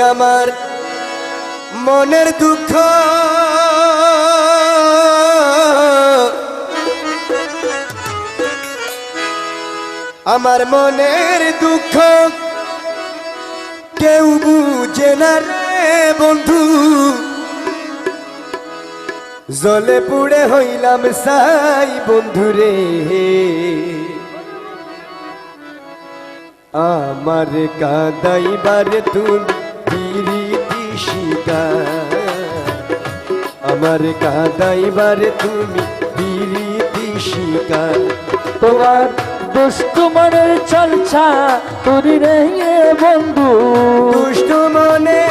আমার মনের দুঃখ। আমার মনের দুঃখ কেউ বুঝে না রে বন্ধু। জলে পুড়ে হইলাম সাই বন্ধুরে আমার কাদাইবার তুমি আমার কাদাইবার তুমি পিরিতি শিকার। তোমার দুষ্ট মনের চলছা তুরি রে বন্ধু। দুষ্ট মনে,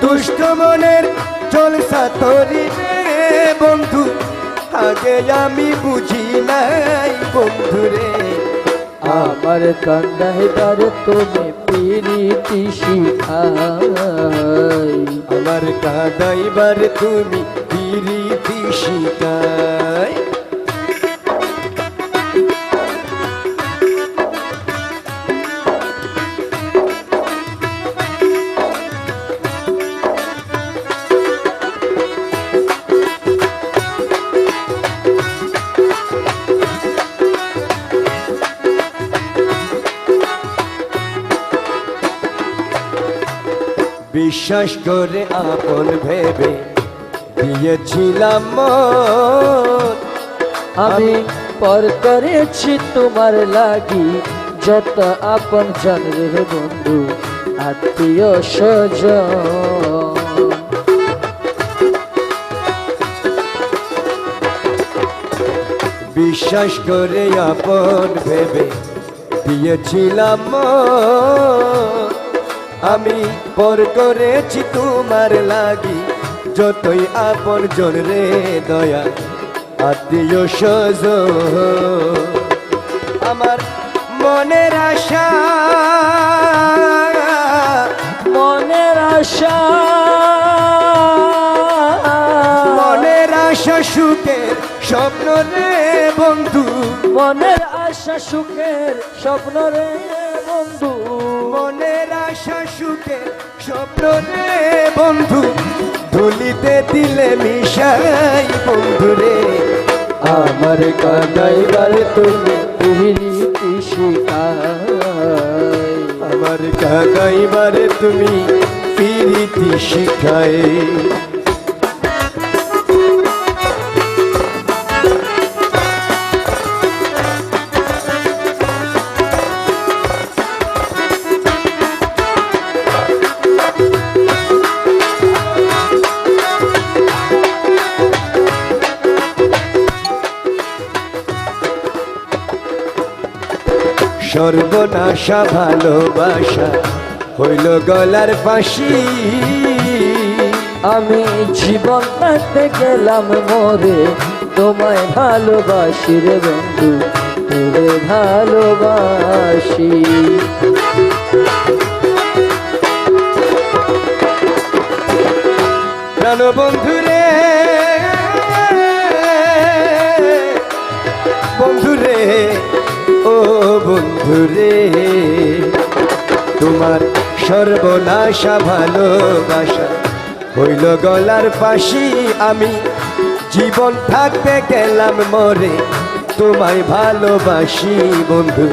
দুষ্ট মনের জলসা তরি রে বন্ধু। আগে আমি বুঝি নাই বন্ধুরে। আমার কান্দাইবার তুমি পিরিতি শিখাই। আমার কাদাইবার তুমি পিরিতি শিকায় বিশ্বাস করে আপন ভেবে দিয়েছিলাম। আমি পর করেছি তোমার লাগি যত আপন জন রে বন্ধু আত্মীয় স্বজন বিশ্বাস করে আপন ভেবে দিয়েছিলাম মন। আমি পর করেছি তোমার লাগি যতই আপন জন রে দয়া আত্মীয় স্বজ আমার মনের আশা মনের আশা। মনের আশা সুখের স্বপ্ন রে বন্ধু। মনের আশা সুখের স্বপ্ন রে বন্ধু। সুখের স্বপ্ন বন্ধু, ধুলিতে দিলে মিশাই বন্ধু রে। আমার কাদাইবার তুমি পিরিতি শিখাই আমার কাদাইবার তুমি পিরিতি শিখায় সর্বনাশা ভালোবাসা হইল গলার ফাঁসি। আমি জীবন থাকতে গেলাম মরে, তোমায় ভালোবাসি রে বন্ধু, তোরে ভালোবাসি। প্রাণ বন্ধুরে বন্ধুরে ও বন্ধুরে তোমার সর্বনাশা ভালোবাসা হইল গলার ফাঁসি। আমি জীবন থাকতে গেলাম মরে, তোমায় ভালোবাসি বন্ধু,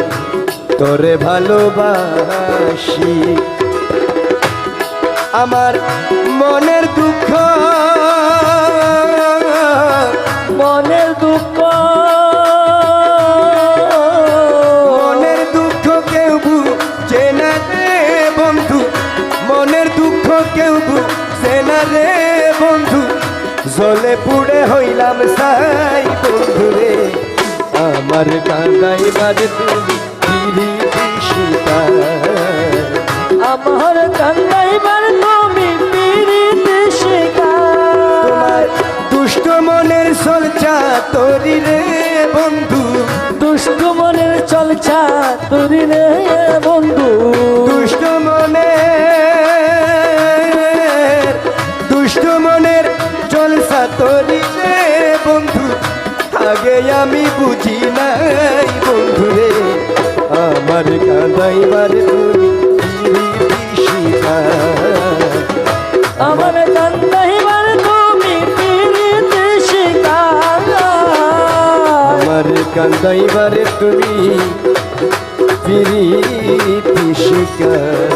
তোরে ভালোবাসি। আমার মনের দুঃখ মনের দুঃখ রে বন্ধু জলে পুড়ে হইলাম সাই বন্ধু রে। আমার কান্দাই বাজে তুমি পিরিতি শিকার আমার কান্দাইবার তুমি পিরিতি তোমার দুষ্ট মনের সলচা তরি রে বন্ধু। দুষ্ট মনের চলছা তরি রে জলসা তরিলে বন্ধু আগে আমি বুঝি নাই বন্ধু রে। আমার কাঁদাইবার তুমি আমার কান্দাইবার তুমি আমার কান্দাইবার তুমি পিরিতি শিকার